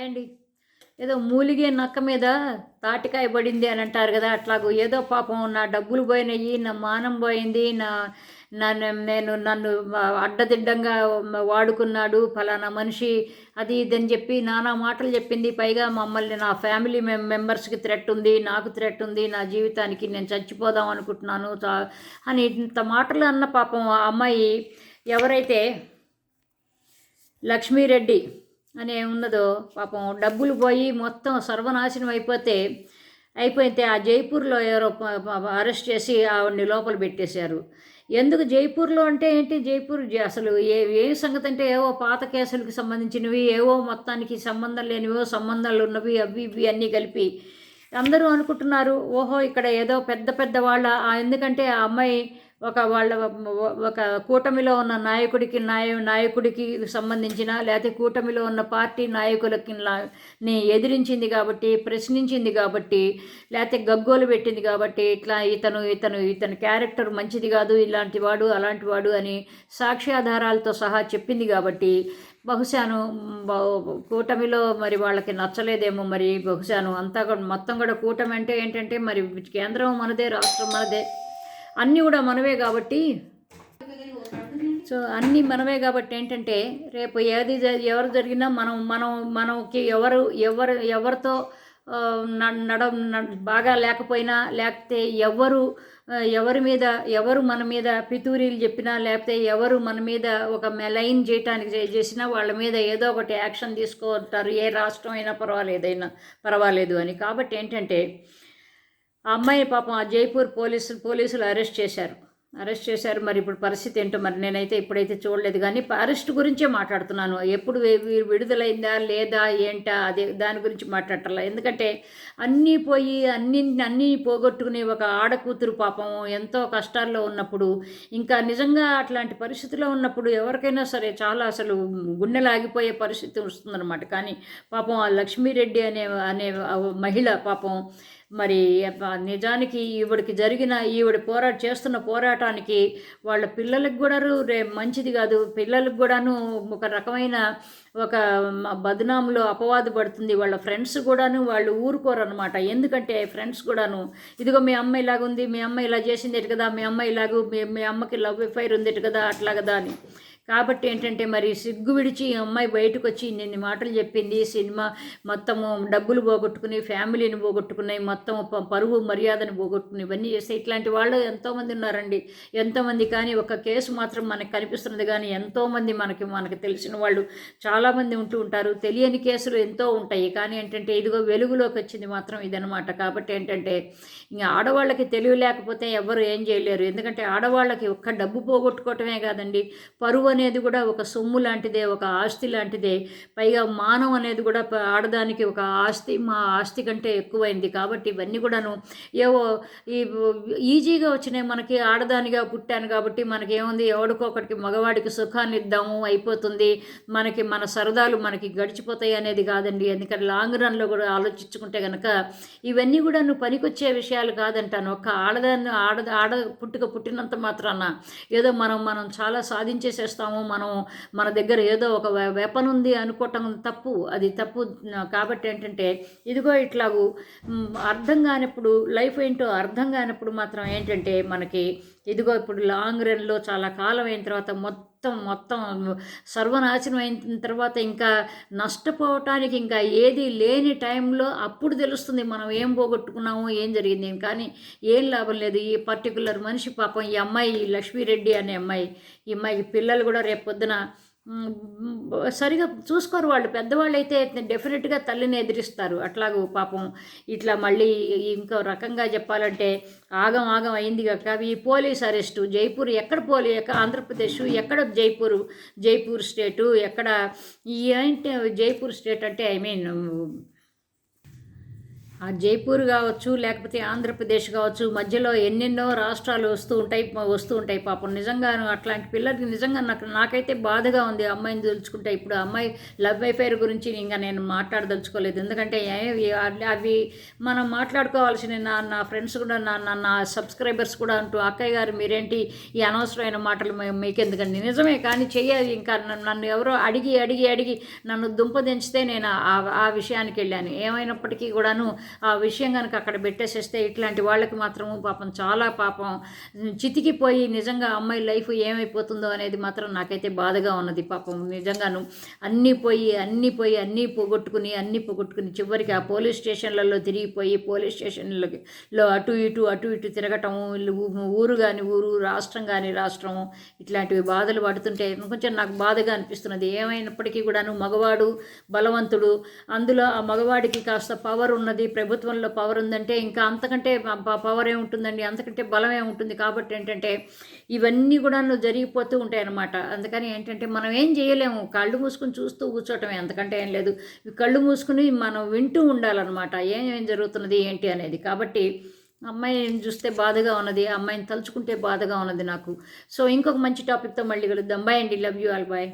Hi అండి ఏదో మూలిగే నక్క మీద తాటికాయ పడింది అని అంటారు కదా అట్లాగూ ఏదో పాపం నా డబ్బులు పోయినాయి నా మానం పోయింది నా నన్ను నేను నన్ను అడ్డదిడ్డంగా వాడుకున్నాడు ఫలానా మనిషి అది ఇది అని చెప్పి నానా మాటలు చెప్పింది. పైగా మమ్మల్ని నా ఫ్యామిలీ మెం మెంబర్స్కి థ్రెట్ ఉంది నాకు థ్రెట్ ఉంది నా జీవితానికి నేను చచ్చిపోదాం అనుకుంటున్నాను అని ఇంత మాటలు అన్న పాపం ఆ అమ్మాయి ఎవరైతే లక్ష్మీరెడ్డి అనే ఉన్నదో పాపం డబ్బులు పోయి మొత్తం సర్వనాశనం అయిపోతే అయిపోతే ఆ జైపూర్లో ఎవరో అరెస్ట్ చేసి ఆవిడ్ని లోపల పెట్టేశారు. ఎందుకు జైపూర్లో అంటే ఏంటి? జైపూర్ అసలు ఏ ఏ సంగతి అంటే ఏవో పాత కేసులకు సంబంధించినవి ఏవో మొత్తానికి సంబంధం లేనివో సంబంధాలు ఉన్నవి అవి ఇవి అన్నీ కలిపి అందరూ అనుకుంటున్నారు ఓహో ఇక్కడ ఏదో పెద్ద పెద్ద వాళ్ళ ఎందుకంటే ఆ అమ్మాయి ఒక వాళ్ళ ఒక కూటమిలో ఉన్న నాయకుడికి నాయ నాయకుడికి సంబంధించిన లేకపోతే కూటమిలో ఉన్న పార్టీ నాయకులకి ని ఎదిరించింది కాబట్టి ప్రశ్నించింది కాబట్టి లేకపోతే గగ్గోలు పెట్టింది కాబట్టి ఇట్లా ఇతను ఇతను ఇతని క్యారెక్టర్ మంచిది కాదు ఇలాంటి వాడు అలాంటి వాడు అని సాక్ష్యాధారాలతో సహా చెప్పింది కాబట్టి బహుశాను కూటమిలో మరి వాళ్ళకి నచ్చలేదేమో మరి బహుశాను అంతా కూడా మొత్తం కూడా కూటమి అంటే ఏంటంటే మరి కేంద్రం మనదే రాష్ట్రం మనదే. అన్నీ కూడా మనవే కాబట్టి. సో అన్నీ మనమే కాబట్టి ఏంటంటే రేపు ఏది జ- ఎవరు జరిగినా మనం మనం మనకి ఎవరు ఎవరు ఎవరితో న- నడ బాగా లేకపోయినా లేకపోతే ఎవరు ఎవరి మీద ఎవరు మన మీద పితూరీలు చెప్పినా లేకపోతే ఎవరు మన మీద ఒక మెలైన్ చేయటానికి చేసినా వాళ్ళ మీద ఏదో ఒకటి యాక్షన్ తీసుకుంటారు ఏ రాష్ట్రం అయినా పర్వాలేదైనా పర్వాలేదు అని. కాబట్టి ఏంటంటే ఆ అమ్మాయి పాపం ఆ జైపూర్ పోలీసులు పోలీసులు అరెస్ట్ చేశారు. అరెస్ట్ చేశారు. మరి ఇప్పుడు పరిస్థితి ఏంటో మరి నేనైతే ఇప్పుడైతే చూడలేదు కానీ అరెస్ట్ గురించే మాట్లాడుతున్నాను. ఎప్పుడు విడుదలైందా లేదా ఏంటా అదే దాని గురించి మాట్లాడాల ఎందుకంటే అన్నీ పోయి అన్ని అన్నీ పోగొట్టుకునే ఒక ఆడకూతురు పాపం ఎంతో కష్టాల్లో ఉన్నప్పుడు ఇంకా నిజంగా అట్లాంటి పరిస్థితిలో ఉన్నప్పుడు ఎవరికైనా సరే చాలా అసలు గుండెలాగిపోయే పరిస్థితి వస్తుందన్నమాట. కానీ పాపం ఆ లక్ష్మీరెడ్డి అనే అనే మహిళ పాపం మరి నిజానికి ఈవిడికి జరిగిన ఈవిడ పోరాట చేస్తున్న పోరాటానికి వాళ్ళ పిల్లలకు కూడా రే మంచిది కాదు. పిల్లలకు కూడాను ఒక రకమైన ఒక మ- అపవాదు పడుతుంది. వాళ్ళ ఫ్రెండ్స్ కూడాను వాళ్ళు ఊరుకోరు అనమాట ఎందుకంటే ఫ్రెండ్స్ కూడాను ఇదిగో మీ అమ్మ ఇలాగుంది మీ అమ్మ ఇలా చేసింది కదా మీ అమ్మ ఇలాగూ మీ మీ అమ్మకి లవ్ ఎఫైర్ ఉంది కదా అట్లా కదా అని. కాబట్టి ఏంటంటే మరి సిగ్గు విడిచి ఈ అమ్మాయి బయటకు వచ్చి ఇన్ని మాటలు చెప్పింది సినిమా మొత్తము డబ్బులు పోగొట్టుకుని ఫ్యామిలీని పోగొట్టుకున్నాయి మొత్తం పరువు మర్యాదను పోగొట్టుకుని ఇవన్నీ చేస్తే ఇట్లాంటి వాళ్ళు ఎంతోమంది ఉన్నారండి. ఎంతోమంది కానీ ఒక కేసు మాత్రం మనకు కనిపిస్తున్నది కానీ ఎంతోమంది మనకి మనకి తెలిసిన వాళ్ళు చాలామంది ఉంటూ ఉంటారు. తెలియని కేసులు ఎంతో ఉంటాయి. కానీ ఏంటంటే ఇదిగో వెలుగులోకి వచ్చింది మాత్రం ఇదనమాట కాబట్టి ఏంటంటే ఇంకా ఆడవాళ్ళకి తెలివి లేకపోతే ఎవరు ఏం చేయలేరు. ఎందుకంటే ఆడవాళ్ళకి ఒక్క డబ్బు పోగొట్టుకోవటమే కాదండి. పరువు అనేది కూడా ఒక సొమ్ము లాంటిదే ఒక ఆస్తి లాంటిదే. పైగా మానం అనేది కూడా ఆడదానికి ఒక ఆస్తి మా ఆస్తి కంటే ఎక్కువైంది. కాబట్టి ఇవన్నీ కూడాను ఏవో ఈ ఈజీగా వచ్చినాయి. మనకి ఆడదానిగా పుట్టాను కాబట్టి మనకి ఏముంది ఎవడికొకటికి మగవాడికి సుఖాన్ని ఇద్దాము అయిపోతుంది. మనకి మన సరదాలు మనకి గడిచిపోతాయి అనేది కాదండి. ఎందుకంటే లాంగ్ రన్లో కూడా ఆలోచించుకుంటే కనుక ఇవన్నీ కూడా నువ్వు పనికొచ్చే విషయాలు కాదంటాను. ఒక్క ఆడదాన్ని ఆడ ఆడ పుట్టుక పుట్టినంత మాత్రాన ఏదో మనం మనం చాలా చేస్తాము మనం మన దగ్గర ఏదో ఒక వెపన్ ఉంది అనుకోవటం తప్పు. అది తప్పు కాబట్టి ఏంటంటే ఇదిగో ఇట్లాగూ అర్థం కానప్పుడు లైఫ్ ఏంటో అర్థం కానప్పుడు మాత్రం ఏంటంటే మనకి ఇదిగో ఇప్పుడు లాంగ్ రన్లో చాలా కాలం అయిన తర్వాత మొత్తం మొత్తం సర్వనాశనం అయిన తర్వాత ఇంకా నష్టపోవటానికి ఇంకా ఏది లేని టైంలో అప్పుడు తెలుస్తుంది మనం ఏం పోగొట్టుకున్నాము ఏం జరిగింది కానీ ఏం లాభం లేదు. ఈ పర్టికులర్ మనిషి పాపం ఈ అమ్మాయి ఈ లక్ష్మీరెడ్డి అనే అమ్మాయి. ఈ అమ్మాయికి పిల్లలు కూడా రేపు పొద్దున సరిగా చూసుకోరు వాళ్ళు. పెద్దవాళ్ళు అయితే డెఫినెట్గా తల్లిని ఎదిరిస్తారు. అట్లాగూ పాపం ఇట్లా మళ్ళీ ఇంకో రకంగా చెప్పాలంటే ఆగం ఆగం అయింది కాక ఈ పోలీస్ అరెస్టు జైపూర్ ఎక్కడ పోలీ ఎక్కడ ఆంధ్రప్రదేశ్ ఎక్కడ జైపూర్ జైపూర్ స్టేటు ఎక్కడ ఈ ఏంటి జైపూర్ స్టేట్ అంటే ఐ మీన్ ఆ జైపూర్ కావచ్చు లేకపోతే ఆంధ్రప్రదేశ్ కావచ్చు మధ్యలో ఎన్నెన్నో రాష్ట్రాలు వస్తూ ఉంటాయి వస్తూ ఉంటాయి. పాపం నిజంగా అట్లాంటి పిల్లలకి నిజంగా నాకు నాకైతే బాధగా ఉంది అమ్మాయిని తలుచుకుంటే ఇప్పుడు ఆ అమ్మాయి లవ్ అఫైర్ గురించి ఇంకా నేను మాట్లాడదలుచుకోలేదు. ఎందుకంటే అవి- మనం మాట్లాడుకోవాల్సిన నా నా ఫ్రెండ్స్ కూడా నా నా నా సబ్స్క్రైబర్స్ కూడా అంటూ అక్కయ్య గారు మీరేంటి ఈ అనవసరమైన మాటలు మీకెందుకండి? నిజమే కానీ చెయ్యాలి. ఇంకా నన్ను- నన్ను ఎవరో అడిగి అడిగి అడిగి నన్ను దుంపదించితే నేను ఆ ఆ విషయానికి వెళ్ళాను. ఏమైనప్పటికీ కూడాను ఆ విషయం కనుక అక్కడ పెట్టేసేస్తే ఇట్లాంటి వాళ్ళకి మాత్రము పాపం చాలా పాపం. చితికిపోయి నిజంగా అమ్మాయి లైఫ్ ఏమైపోతుందో అనేది మాత్రం నాకైతే బాధగా ఉన్నది పాపం. నిజంగాను అన్నీ పోయి అన్నీ పోయి అన్నీ పోగొట్టుకుని అన్నీ పోగొట్టుకుని చివరికి ఆ పోలీస్ స్టేషన్లలో తిరిగిపోయి పోలీస్ స్టేషన్లకి లో అటు ఇటు అటు ఇటు తిరగటం ఊరు కానీ ఊరు రాష్ట్రం కానీ రాష్ట్రం ఇట్లాంటివి బాధలు పడుతుంటే కొంచెం నాకు బాధగా అనిపిస్తున్నది. ఏమైనప్పటికీ కూడాను మగవాడు బలవంతుడు. అందులో ఆ మగవాడికి కాస్త పవర్ ఉన్నది ప్రభుత్వంలో పవర్ ఉందంటే ఇంకా అంతకంటే పవర్ ఏముంటుందండి అంతకంటే బలం ఏముంటుంది కాబట్టి ఏంటంటే ఇవన్నీ కూడా జరిగిపోతూ ఉంటాయి అన్నమాట అందుకని ఏంటంటే మనం ఏం చేయలేము. కళ్ళు మూసుకుని చూస్తూ కూర్చోవటమే అంతకంటే ఏం లేదు. కళ్ళు మూసుకుని మనం వింటూ ఉండాలన్నమాట. ఏం ఏం జరుగుతున్నది ఏంటి అనేది. కాబట్టి అమ్మాయిని చూస్తే బాధగా ఉన్నది అమ్మాయిని తలుచుకుంటే బాధగా ఉన్నది నాకు. సో ఇంకొక మంచి టాపిక్తో మళ్ళీ కలుద్దాం. బాయ్ అండి. Love you all bye